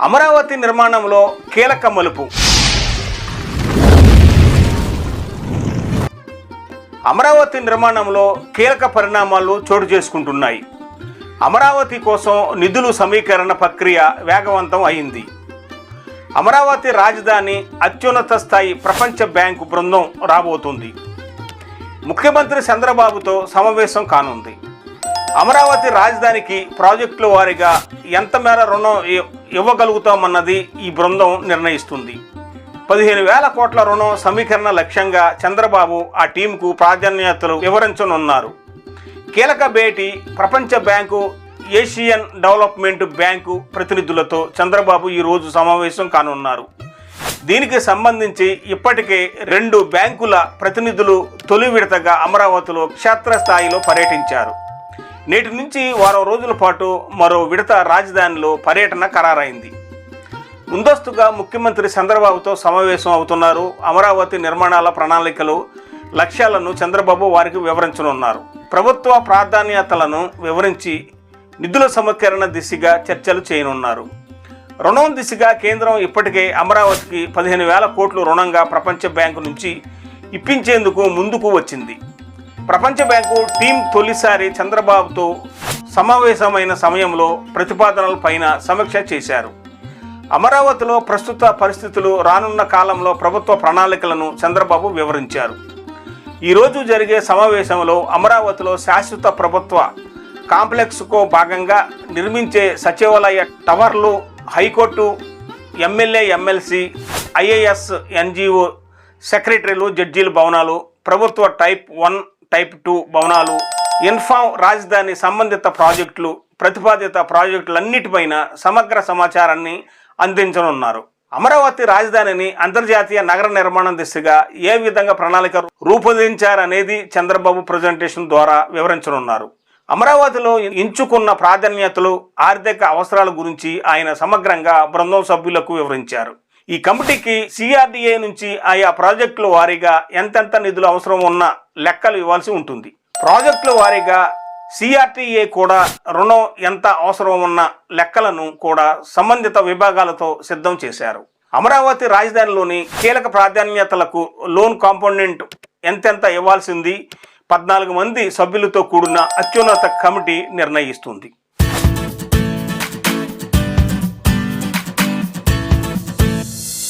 అమరావతి నిర్మాణంలో కీలక మలుపు. అమరావతి నిర్మాణంలో కీలక పరిణామాలు చోటు చేసుకుంటున్నాయి. అమరావతి కోసం నిధులు సమీకరణ ప్రక్రియ వేగవంతం అయింది. అమరావతి రాజధాని అత్యున్నత స్థాయి ప్రపంచ బ్యాంకు బృందం రాబోతుంది. ముఖ్యమంత్రి చంద్రబాబుతో సమావేశం కానుంది. అమరావతి రాజధానికి ప్రాజెక్టుల వారీగా ఎంత మేర రుణం ఇవ్వగలుగుతామన్నది ఈ బృందం నిర్ణయిస్తుంది. పదిహేను వేల కోట్ల రుణం సమీకరణ లక్ష్యంగా చంద్రబాబు ఆ టీంకు ప్రాధాన్యతలు వివరించనున్నారు. కీలక భేటీ ప్రపంచ బ్యాంకు ఏషియన్ డెవలప్మెంట్ బ్యాంకు ప్రతినిధులతో చంద్రబాబు ఈరోజు సమావేశం కానున్నారు. దీనికి సంబంధించి ఇప్పటికే రెండు బ్యాంకుల ప్రతినిధులు తొలి విడతగా అమరావతిలో క్షేత్రస్థాయిలో పర్యటించారు. నేటి నుంచి వారం రోజుల పాటు మరో విడత రాజధానిలో పర్యటన ఖరారైంది. ముందస్తుగా ముఖ్యమంత్రి చంద్రబాబుతో సమావేశం అవుతున్నారు. అమరావతి నిర్మాణాల ప్రణాళికలు లక్ష్యాలను చంద్రబాబు వారికి వివరించనున్నారు. ప్రభుత్వ ప్రాధాన్యతలను వివరించి నిధుల సమీకరణ దిశగా చర్చలు చేయనున్నారు. రుణం దిశగా కేంద్రం ఇప్పటికే అమరావతికి పదిహేను వేల కోట్లు రుణంగా ప్రపంచ బ్యాంకు నుంచి ఇప్పించేందుకు ముందుకు వచ్చింది. ప్రపంచ బ్యాంకు టీం తొలిసారి చంద్రబాబుతో సమావేశమైన సమయంలో ప్రతిపాదనల పైన సమీక్ష చేశారు. అమరావతిలో ప్రస్తుత పరిస్థితులు రానున్న కాలంలో ప్రభుత్వ ప్రణాళికలను చంద్రబాబు వివరించారు. ఈరోజు జరిగే సమావేశంలో అమరావతిలో శాశ్వత ప్రభుత్వ కాంప్లెక్స్కు భాగంగా నిర్మించే సచివాలయ టవర్లు high court MLA MLC IAS NGO సెక్రటరీలు జడ్జీల భవనాలు ప్రభుత్వ టైప్ వన్ టైప్ టూ భవనాలు ఇన్ఫామ్ రాజధాని సంబంధిత ప్రాజెక్టులు ప్రతిపాదిత ప్రాజెక్టులన్నిటిపైన సమగ్ర సమాచారాన్ని అందించనున్నారు. అమరావతి రాజధానిని అంతర్జాతీయ నగర నిర్మాణం దిశగా ఏ విధంగా ప్రణాళిక రూపొందించారనేది చంద్రబాబు ప్రజెంటేషన్ ద్వారా వివరించనున్నారు. అమరావతిలో ఎంచుకున్న ప్రాధాన్యతలు ఆర్థిక అవసరాల గురించి ఆయన సమగ్రంగా బృందం సభ్యులకు వివరించారు. ఈ కమిటీకి సిఆర్డీఏ నుంచి ఆయా ప్రాజెక్టుల వారీగా ఎంతెంత నిధులు అవసరం ఉన్న లెక్కలు ఇవ్వాల్సి ఉంటుంది. ప్రాజెక్టుల వారీగా సిఆర్టీఏ కూడా రుణం ఎంత అవసరం ఉన్న లెక్కలను కూడా సంబంధిత విభాగాలతో సిద్ధం చేశారు. అమరావతి రాజధానిలోని కీలక ప్రాధాన్యతలకు లోన్ కాంపోనెంట్ ఎంతెంత ఇవ్వాల్సింది? పద్నాలుగు మంది సభ్యులతో కూడిన అత్యున్నత కమిటీ నిర్ణయిస్తుంది.